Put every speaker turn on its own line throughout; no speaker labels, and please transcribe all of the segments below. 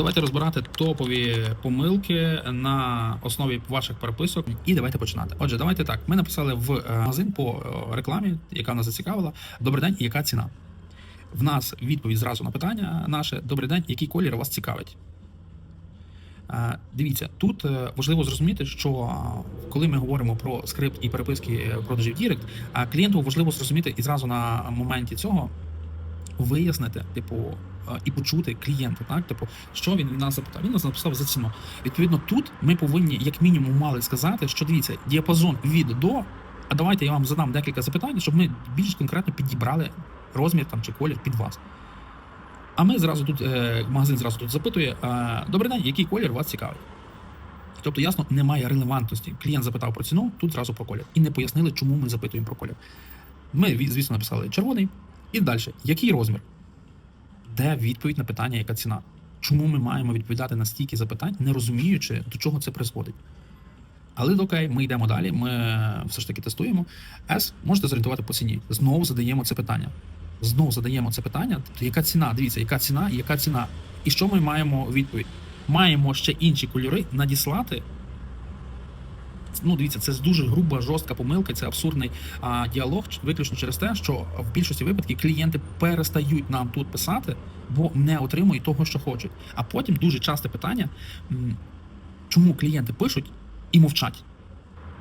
Давайте розбирати топові помилки на основі ваших переписок. І давайте починати. Отже, давайте так. Ми написали в е, магазин по е, рекламі, яка нас зацікавила. Добрий день, яка ціна? В нас відповідь зразу на питання наше: Добрий день, який колір вас цікавить? Е, Дивіться, тут важливо зрозуміти, що коли ми говоримо про скрипт і переписки продажів Дірект, клієнту важливо зрозуміти і зразу на моменті цього вияснити, типу, і почути клієнта, так типу, що він нас запитав. Він нас написав за ціну. Відповідно, тут ми повинні, як мінімум, мали сказати, що дивіться, діапазон від до. А давайте я вам задам декілька запитань, щоб ми більш конкретно підібрали розмір там чи колір під вас. А ми зразу тут, е, магазин зразу тут запитує: е, добрий день, який колір вас цікавить? Тобто, ясно, немає релевантності. Клієнт запитав про ціну, тут зразу про колір. І не пояснили, чому ми запитуємо про колір. Ми, звісно, написали червоний. І далі, який розмір? Де відповідь на питання, яка ціна? Чому ми маємо відповідати на стільки запитань, не розуміючи, до чого це призводить? Але окей, ми йдемо далі. Ми все ж таки тестуємо. С можете зорієнтувати по ціні. Знову задаємо це питання. Знову задаємо це питання. Тобто, яка ціна? Дивіться, яка ціна, яка ціна. І що ми маємо відповідь? Маємо ще інші кольори надіслати. Ну, дивіться, це дуже груба, жорстка помилка, це абсурдний а, діалог, виключно через те, що в більшості випадків клієнти перестають нам тут писати, бо не отримують того, що хочуть. А потім дуже часте питання, чому клієнти пишуть і мовчать.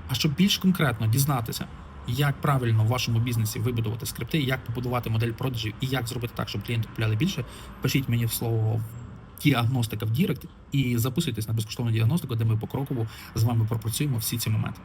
А щоб більш конкретно дізнатися, як правильно в вашому бізнесі вибудувати скрипти, як побудувати модель продажів і як зробити так, щоб клієнти купляли більше, пишіть мені в слово діагностика в Дірект і записуйтесь на безкоштовну діагностику, де ми покроково з вами пропрацюємо всі ці моменти.